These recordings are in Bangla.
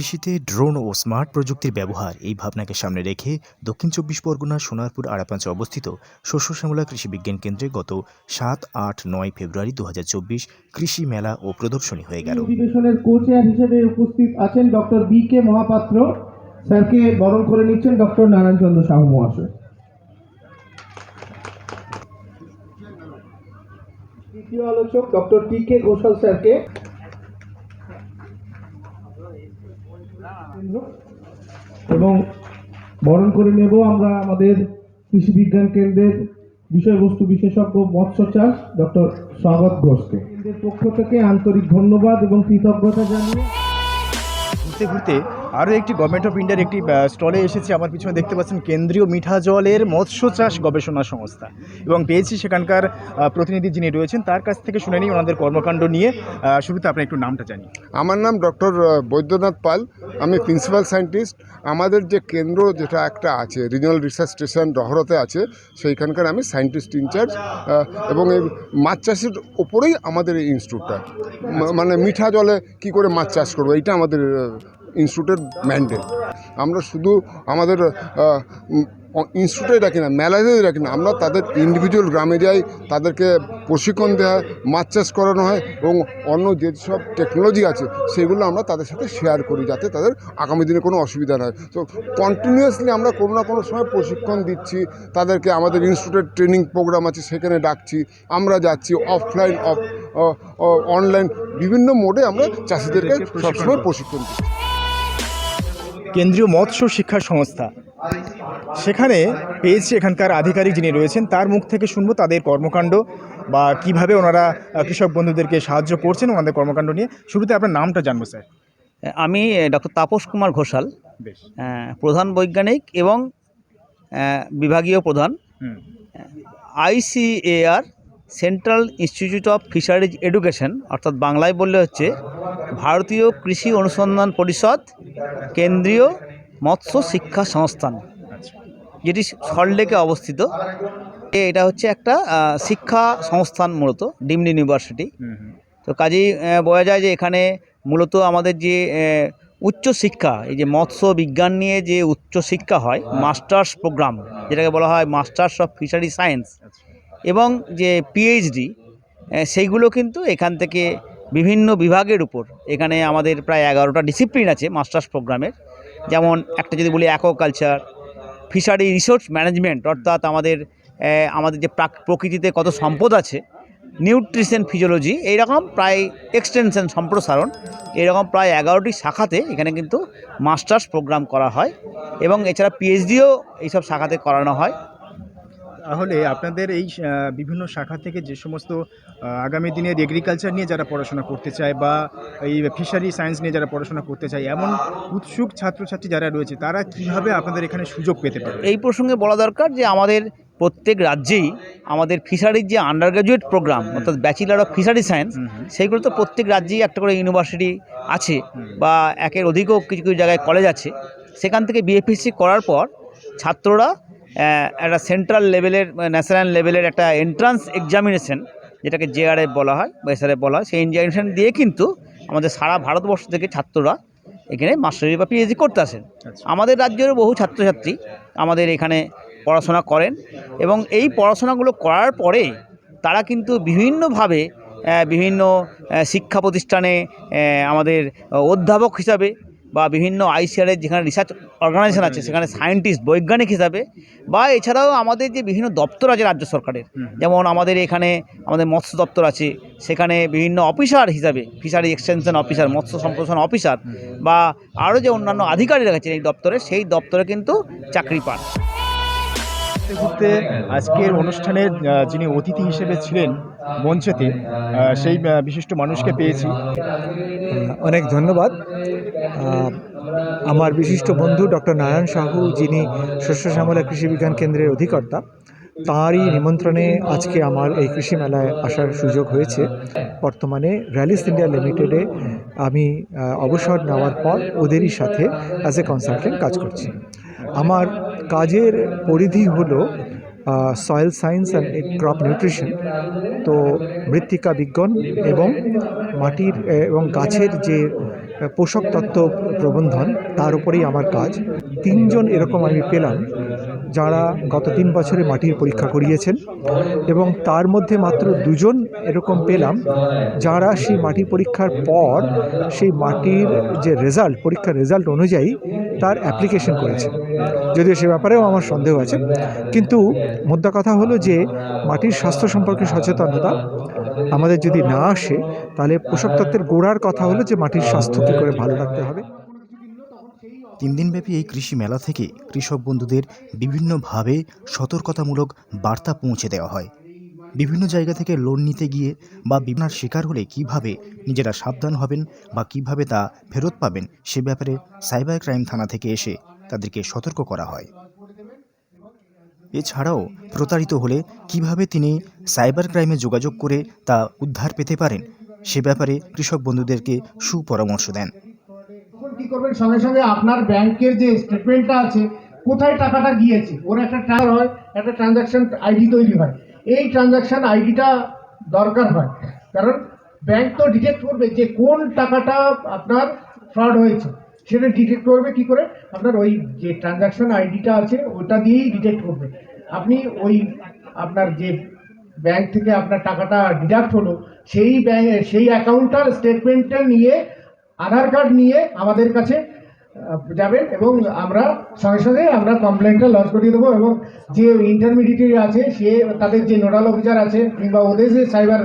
কৃষিতে ড্রোন ও স্মার্ট প্রযুক্তির ব্যবহার এই ভাবনাকে সামনে রেখে দক্ষিণ চব্বিশ পরগনার সোনারপুর আড়াপাঁচে অবস্থিত শস্য শ্যামলা কৃষি বিজ্ঞান কেন্দ্রে গত সাত আট নয় ফেব্রুয়ারি দু কৃষি মেলা ও প্রদর্শনী হয়ে গেল। অধিবেশনের হিসেবে উপস্থিত আছেন ডক্টর বি কে মহাপাত্র। স্যারকে বরণ করে নিচ্ছেন ডক্টর নারায়ণচন্দ্র সাহু মহাশয়। দ্বিতীয় আলোচক ডক্টর টি কে ঘোষাল স্যারকে এবং বরণ করে নেব আমরা আমাদের কৃষি বিজ্ঞান কেন্দ্রের বিষয়বস্তু বিশেষজ্ঞ মৎস্য চাষ ডক্টর স্বাগত ঘোষকে। কেন্দ্রের পক্ষ থেকে আন্তরিক ধন্যবাদ এবং কৃতজ্ঞতা জানিয়ে ঘুরতে ঘুরতে আরও একটি গভর্নমেন্ট অফ ইন্ডিয়ার একটি স্টলে এসেছে। আমার পিছনে দেখতে পাচ্ছেন কেন্দ্রীয় মিঠা জলের মৎস্য চাষ গবেষণা সংস্থা। এবং পেয়েছি সেখানকার প্রতিনিধি যিনি রয়েছেন, তার কাছ থেকে শুনে নিই ওনাদের কর্মকাণ্ড নিয়ে। শুরুতে আপনি একটু নামটা জানি আমার নাম ডক্টর বৈদ্যনাথ পাল। আমি প্রিন্সিপাল সায়েন্টিস্ট। আমাদের যে কেন্দ্র যেটা একটা আছে রিজিনাল রিসার্চ স্টেশন ডহরতে আছে, সেইখানকার আমি সায়েন্টিস্ট ইনচার্জ এবং এই মাছ চাষের ওপরেই আমাদের এই ইনস্টিটিউটটা মানে মিঠা জলে কি করে মাছ চাষ করব, এইটা আমাদের ইনস্টিটিউটের ম্যান্ডেট আমরা শুধু আমাদের ইনস্টিটিউটে রাখি না মেলাতে রাখি না। আমরা তাদের ইন্ডিভিজুয়াল গ্রামে যাই তাদেরকে প্রশিক্ষণ দেওয়া হয় মাছ চাষ করানো হয় এবং অন্য যেসব টেকনোলজি আছে সেগুলো আমরা তাদের সাথে শেয়ার করি যাতে তাদের আগামী দিনে কোনো অসুবিধা না হয়। তো কন্টিনিউয়াসলি আমরা কোনো না কোনো সময় প্রশিক্ষণ দিচ্ছি তাদেরকে আমাদের ইনস্টিটিউটের ট্রেনিং প্রোগ্রাম আছে সেখানে ডাকছি আমরা যাচ্ছি অফলাইন অফ অনলাইন বিভিন্ন মোডে আমরা চাষিদেরকে সবসময় প্রশিক্ষণ দিচ্ছি। কেন্দ্রীয় মৎস্য শিক্ষা সংস্থা। সেখানে পেয়েছি এখানকার আধিকারিক যিনি রয়েছেন তার মুখ থেকে শুনব তাদের কর্মকাণ্ড বা কীভাবে ওনারা কৃষক বন্ধুদেরকে সাহায্য করছেন ওনাদের কর্মকাণ্ড নিয়ে। শুরুতে আপনার নামটা জানব স্যার। আমি ডক্টর তাপস কুমার ঘোষাল প্রধান বৈজ্ঞানিক এবং বিভাগীয় প্রধান। ICAR central institute of fisheries education অর্থাৎ বাংলায় বললে হচ্ছে ভারতীয় কৃষি অনুসন্ধান পরিষদ কেন্দ্রীয় মৎস্য শিক্ষা সংস্থান যেটি সল্টলেকে অবস্থিত। এ- এটা হচ্ছে একটা শিক্ষা সংস্থান মূলত ডিমড ইউনিভার্সিটি। তো কাজেই বোঝা যায় যে এখানে মূলত আমাদের যে উচ্চ শিক্ষা এই যে মৎস্য বিজ্ঞান নিয়ে যে উচ্চ শিক্ষা হয় মাস্টার্স প্রোগ্রাম যেটাকে বলা হয় মাস্টার্স অফ ফিশারি সায়েন্স আচ্ছা। এবং যে পিএইচডি সেইগুলো কিন্তু এখান থেকে বিভিন্ন বিভাগের উপর। এখানে আমাদের প্রায় এগারোটা ডিসিপ্লিন আছে মাস্টার্স প্রোগ্রামের যেমন একটা যদি বলি অ্যাকোকালচার ফিশারি রিসোর্স ম্যানেজমেন্ট অর্থাৎ আমাদের আমাদের যে প্রাক- প্রকৃতিতে কত সম্পদ আছে নিউট্রিশন ফিজিওলজি এইরকম প্রায় এক্সটেনশন সম্প্রসারণ। এরকম প্রায় এগারোটি শাখাতে এখানে কিন্তু মাস্টার্স প্রোগ্রাম করা হয়। এবং এছাড়া পিএইচডিও এইসব শাখাতে করানো হয়। তাহলে আপনাদের এই বিভিন্ন শাখা থেকে যে সমস্ত আগামী দিনের এগ্রিকালচার নিয়ে যারা পড়াশোনা করতে চায় বা এই ফিশারি সায়েন্স নিয়ে যারা পড়াশোনা করতে চায় এমন উৎসুক ছাত্রছাত্রী যারা রয়েছে তারা কীভাবে আপনাদের এখানে সুযোগ পেতে পারে এই প্রসঙ্গে বলা দরকার যে আমাদের প্রত্যেক রাজ্যেই আমাদের ফিশারির যে আন্ডার গ্র্যাজুয়েট প্রোগ্রাম অর্থাৎ ব্যাচেলার অফ ফিশারি সায়েন্স। সেইগুলো তো প্রত্যেক রাজ্যেই একটা করে ইউনিভার্সিটি আছে বা একের অধিকও কিছু কিছু জায়গায় কলেজ আছে। সেখান থেকে বিএফএসসি করার পর ছাত্ররা একটা সেন্ট্রাল লেভেলের ন্যাশনাল লেভেলের একটা এন্ট্রান্স এক্সামিনেশন যেটাকে জেআরএফ বলা হয় বা এসআরএফ বলা হয় সেই এক্সামিনেশন দিয়ে কিন্তু আমাদের সারা ভারতবর্ষ থেকে ছাত্ররা এখানে মাস্টারি বা পিএইচডি করতে আসেন আচ্ছা। আমাদের রাজ্যেরও বহু ছাত্রছাত্রী আমাদের এখানে পড়াশোনা করেন এবং এই পড়াশোনাগুলো করার পরে তারা কিন্তু বিভিন্নভাবে বিভিন্ন শিক্ষা প্রতিষ্ঠানে আমাদের অধ্যাপক হিসাবে বা বিভিন্ন আইসিআরের যেখানে রিসার্চ অর্গানাইজেশন আছে সেখানে সায়েন্টিস্ট বৈজ্ঞানিক হিসাবে বা এছাড়াও আমাদের যে বিভিন্ন দপ্তর আছে রাজ্য সরকারের যেমন আমাদের এখানে আমাদের মৎস্য দপ্তর আছে সেখানে বিভিন্ন অফিসার হিসাবে ফিশারি এক্সটেনশন অফিসার মৎস্য সম্প্রসারণ অফিসার বা আরও যে অন্যান্য আধিকারিক আছেন এই দপ্তরে সেই দপ্তরে কিন্তু চাকরি পান। ঘুরতে ঘুরতে আজকের অনুষ্ঠানের যিনি অতিথি হিসেবে ছিলেন মঞ্চেতে সেই বিশিষ্ট মানুষকে পেয়েছি। অনেক ধন্যবাদ। আমার বিশিষ্ট বন্ধু ডক্টর নারায়ণ সাহু, যিনি শস্য শ্যামলা কৃষি বিজ্ঞান কেন্দ্রের অধিকর্তা, তাঁরই নিমন্ত্রণে আজকে আমার এই কৃষি মেলায় আসার সুযোগ হয়েছে। বর্তমানে র্যালিস ইন্ডিয়া লিমিটেডে আমি অবসর নেওয়ার পর ওদেরই সাথে অ্যাজ এ কনসালটেন্ট কাজ করছি। আমার কাজের পরিধি হলো soil science and crop nutrition তো মৃত্তিকা বিজ্ঞান এবং মাটির এবং গাছের যে পোষক তত্ত্ব প্রবন্ধন, তার উপরেই আমার কাজ। তিনজন এরকম আমি পেলাম যারা গত তিন বছরে মাটির পরীক্ষা করিয়েছেন এবং তার মধ্যে মাত্র দুজন এরকম পেলাম যারা সেই মাটির পরীক্ষার পর সেই মাটির যে রেজাল্ট পরীক্ষার রেজাল্ট অনুযায়ী তার অ্যাপ্লিকেশন করেছে যদিও সে ব্যাপারেও আমার সন্দেহ আছে। কিন্তু মোদ্দা কথা হলো যে মাটির স্বাস্থ্য সম্পর্কে সচেতনতা আমাদের যদি না আসে, তাহলে পোষক তত্ত্বের গোড়ার কথা হলো যে মাটির স্বাস্থ্য কী করে ভালো রাখতে হবে। তিন দিনব্যাপী এই কৃষি মেলা থেকে কৃষক বন্ধুদের বিভিন্নভাবে সতর্কতামূলক বার্তা পৌঁছে দেওয়া হয়। বিভিন্ন জায়গা থেকে লোন নিতে গিয়ে বা বিমার শিকার হলে কীভাবে নিজেরা সাবধান হবেন বা কীভাবে তা ফেরত পাবেন, সে ব্যাপারে সাইবার ক্রাইম থানা থেকে এসে তাদেরকে সতর্ক করা হয়। এছাড়াও প্রতারিত হলে কীভাবে তিনি সাইবার ক্রাইমে যোগাযোগ করে তা উদ্ধার পেতে পারেন, সে ব্যাপারে কৃষক বন্ধুদেরকে সুপরামর্শ দেন। কি করবেন? সঙ্গে সঙ্গে আপনার ব্যাংকের যে স্টেটমেন্টটা আছে, কোথায় টাকাটা গিয়েছে? ওর একটা ট্রান্স হয়, একটা ট্রানজাকশন আইডি তৈরি হয়। এই ট্রানজাকশন আইডিটা দরকার হয়। কারণ ব্যাংক তো ডিটেক্ট করবে যে কোন টাকাটা আপনার ফ্রড হয়েছে। সেটা ডিটেক্ট করবে কি করে? আপনার ওই যে ট্রানজাকশন আইডিটা আছে, ওটা দিয়েই ডিটেক্ট করবে। আপনি ওই আপনার যে ব্যাংক থেকে আপনার টাকাটা ডিডাক্ট হলো, সেই ব্যাংক, সেই অ্যাকাউন্টটার স্টেটমেন্টটা নিয়ে আধার কার্ড নিয়ে আমাদের কাছে যাবেন এবং আমরা সঙ্গে সঙ্গে আমরা কমপ্লেনটা লঞ্চ করিয়ে দেবো এবং যে ইন্টারমিডিয়েট আছে সে তাদের যে নোডাল অফিসার আছে কিংবা ওদের যে সাইবার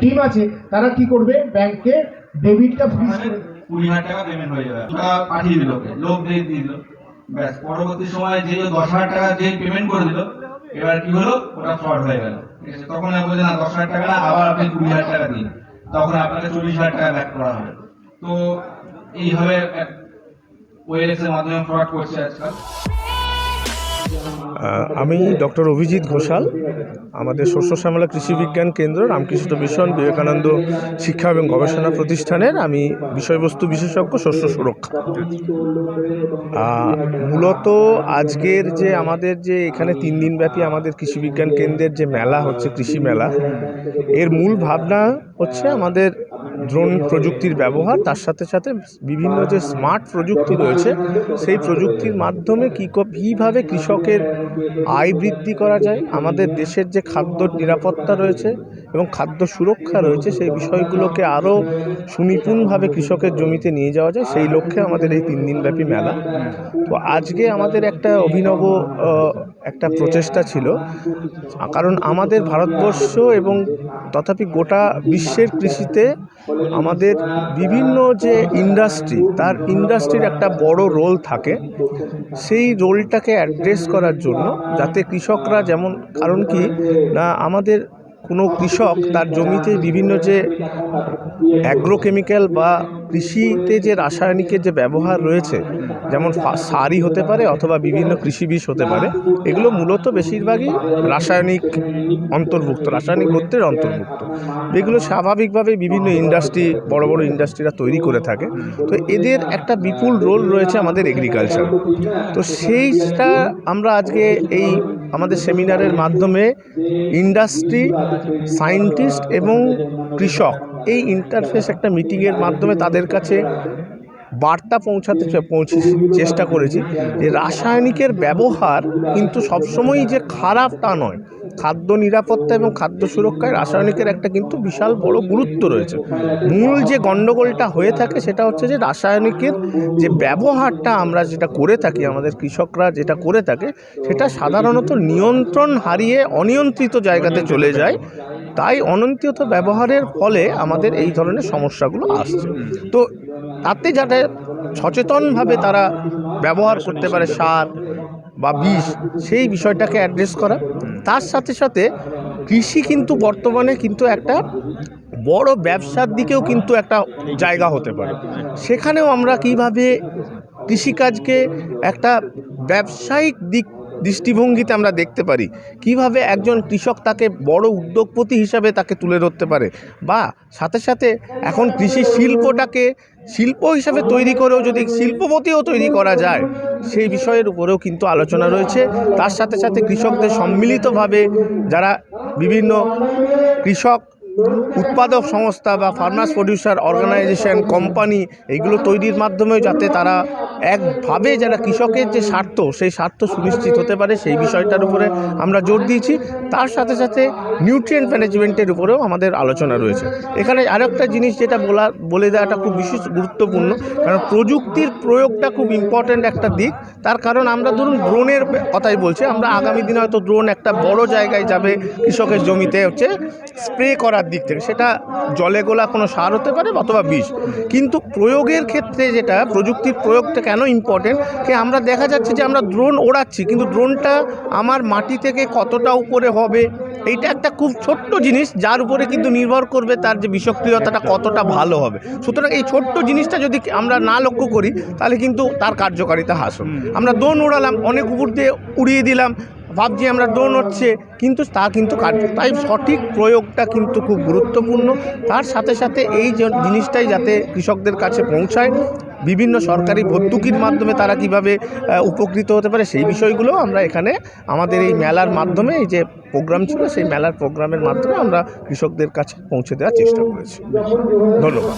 টিম আছে তারা কি করবে? ব্যাংকে ডেবিটটা ফ্রিজ করে কুড়ি হাজার টাকা পেমেন্ট হয়ে যাবে। পাঠিয়ে দিল লোক দিয়ে দিল। ব্যাস পরবর্তী সময় যে দশ হাজার টাকা যে পেমেন্ট করে দিল এবার কি হলো? ওটা ফ্রড হয়ে গেল। ঠিক আছে তখন আমি না দশ হাজার টাকা আবার আপনি কুড়ি হাজার টাকা দিন। তখন আপনাকে চল্লিশ হাজার টাকা ব্যাক করা হবে। তো এইভাবে মাধ্যমে করছে আজকাল। আমি ডক্টর অভিজিৎ ঘোষাল, আমাদের শস্য শ্যামলা কৃষি বিজ্ঞান কেন্দ্র রামকৃষ্ণ মিশন, বিবেকানন্দ শিক্ষা এবং গবেষণা প্রতিষ্ঠানের আমি বিষয়বস্তু বিশেষজ্ঞ শস্য সুরক্ষা। মূলত আজকের যে আমাদের যে এখানে তিন দিনব্যাপী আমাদের কৃষি বিজ্ঞান কেন্দ্রের যে মেলা হচ্ছে, কৃষি মেলা, এর মূল ভাবনা হচ্ছে আমাদের ড্রোন প্রযুক্তির ব্যবহার, তার সাথে সাথে বিভিন্ন যে স্মার্ট প্রযুক্তি রয়েছে, সেই প্রযুক্তির মাধ্যমে কী কীভাবে কৃষকের আয় বৃদ্ধি করা যায়, আমাদের দেশের যে খাদ্য নিরাপত্তা রয়েছে এবং খাদ্য সুরক্ষা রয়েছে, সেই বিষয়গুলোকে আরও সুনিপুণভাবে কৃষকের জমিতে নিয়ে যাওয়া যায়, সেই লক্ষ্যে আমাদের এই তিন দিনব্যাপী মেলা। তো আজকে আমাদের একটা অভিনব একটা প্রচেষ্টা ছিল। কারণ আমাদের ভারতবর্ষ এবং তথাপি গোটা বিশ্বের কৃষিতে আমাদের বিভিন্ন যে ইন্ডাস্ট্রি তার ইন্ডাস্ট্রির একটা বড় রোল থাকে। সেই রোলটাকে অ্যাড্রেস করার জন্য যাতে কৃষকরা যেমন, কারণ কি, না, আমাদের কোনো কৃষক তার জমিতে বিভিন্ন যে অ্যাগ্রোকেমিক্যাল বা কৃষিতে যে রাসায়নিকের যে ব্যবহার রয়েছে, যেমন সারই হতে পারে অথবা বিভিন্ন কৃষি বিষ হতে পারে, এগুলো মূলত বেশিরভাগই রাসায়নিক অন্তর্ভুক্ত, রাসায়নিক গোত্রের অন্তর্ভুক্ত। এগুলো স্বাভাবিকভাবে বিভিন্ন ইন্ডাস্ট্রি, বড় বড় ইন্ডাস্ট্রিরা তৈরি করে থাকে। তো এদের একটা বিপুল রোল রয়েছে আমাদের এগ্রিকালচার তো সেইটা আমরা আজকে এই আমাদের সেমিনারের মাধ্যমে ইন্ডাস্ট্রি সায়েন্টিস্ট এবং কৃষক এই ইন্টারফেস একটা মিটিংয়ের মাধ্যমে তাদের কাছে বার্তা পৌঁছাতে পৌঁছে চেষ্টা করেছি যে রাসায়নিকের ব্যবহার কিন্তু সবসময়ই যে খারাপ তা নয়। খাদ্য নিরাপত্তা এবং খাদ্য সুরক্ষায় রাসায়নিকের একটা কিন্তু বিশাল বড় গুরুত্ব রয়েছে। মূল যে গণ্ডগোলটা হয়ে থাকে সেটা হচ্ছে যে রাসায়নিকের যে ব্যবহারটা আমরা যেটা করে থাকি, আমাদের কৃষকরা যেটা করে থাকে, সেটা সাধারণত নিয়ন্ত্রণ হারিয়ে অনিয়ন্ত্রিত জায়গাতে চলে যায়। তাই অনিয়ন্ত্রিত ব্যবহারের ফলে আমাদের এই ধরনের সমস্যাগুলো আসছে। তো তাতে যাতে সচেতনভাবে তারা ব্যবহার করতে পারে সার বা বিষ, সেই বিষয়টাকে অ্যাড্রেস করা। তার সাথে সাথে কৃষি কিন্তু বর্তমানে কিন্তু একটা বড় ব্যবসার দিকেও কিন্তু একটা জায়গা হতে পারে। সেখানেও আমরা কীভাবে কৃষিকাজকে একটা ব্যবসায়িক দিক দৃষ্টিভঙ্গিতে আমরা দেখতে পারি, কীভাবে একজন কৃষক তাকে বড় উদ্যোগপতি হিসাবে তাকে তুলে ধরতে পারে বা সাথে সাথে এখন কৃষি শিল্পটাকে শিল্প হিসাবে তৈরি করেও যদি শিল্পপতিও তৈরি করা যায়, সেই বিষয়ের উপরেও কিন্তু আলোচনা রয়েছে। তার সাথে সাথে কৃষকদের সম্মিলিতভাবে যারা বিভিন্ন কৃষক উৎপাদক সংস্থা বা ফার্মার্স প্রডিউসার অর্গানাইজেশন, কোম্পানি এইগুলো তৈরির মাধ্যমেও যাতে তারা একভাবে যারা কৃষকের যে স্বার্থ, সেই স্বার্থ সুনিশ্চিত হতে পারে, সেই বিষয়টার উপরে আমরা জোর দিয়েছি। তার সাথে সাথে নিউট্রিয়েন্ট ম্যানেজমেন্টের উপরেও আমাদের আলোচনা রয়েছে। এখানে আরেকটা জিনিস যেটা বলা, বলে দেওয়াটা খুব বিশেষ গুরুত্বপূর্ণ, কারণ প্রযুক্তির প্রয়োগটা খুব ইম্পর্ট্যান্ট একটা দিক। তার কারণ আমরা ধরুন ড্রোনের কথাই বলছি, আমরা আগামী দিনে হয়তো ড্রোন একটা বড় জায়গায় যাবে কৃষকের জমিতে হচ্ছে স্প্রে করার দিক থেকে সেটা জলে গোলা কোনো সার হতে পারে অথবা বিষ। কিন্তু প্রয়োগের ক্ষেত্রে যেটা প্রযুক্তির প্রয়োগটা কেন ইম্পর্টেন্ট যে আমরা দেখা যাচ্ছে যে আমরা ড্রোন ওড়াচ্ছি কিন্তু ড্রোনটা আমার মাটি থেকে কতটা উপরে হবে এইটা একটা খুব ছোট্ট জিনিস যার উপরে কিন্তু নির্ভর করবে তার যে বিষক্রিয়তাটা কতটা ভালো হবে। সুতরাং এই ছোট্ট জিনিসটা যদি আমরা না লক্ষ্য করি তাহলে কিন্তু তার কার্যকারিতা হ্রাস আমরা ড্রোন উড়ালাম অনেক উপর দিয়ে উড়িয়ে দিলাম ভাবছি আমরা ড্রোন হচ্ছে, কিন্তু তা কিন্তু কার্য, তাই সঠিক প্রয়োগটা কিন্তু খুব গুরুত্বপূর্ণ। তার সাথে সাথে এই জিনিসটাই যাতে কৃষকদের কাছে পৌঁছায়, বিভিন্ন সরকারি ভর্তুকির মাধ্যমে তারা কীভাবে উপকৃত হতে পারে সেই বিষয়গুলো আমরা এখানে আমাদের এই মেলার মাধ্যমে, এই যে প্রোগ্রাম ছিল, সেই মেলার প্রোগ্রামের মাধ্যমে আমরা কৃষকদের কাছে পৌঁছে দেওয়ার চেষ্টা করেছি। ধন্যবাদ।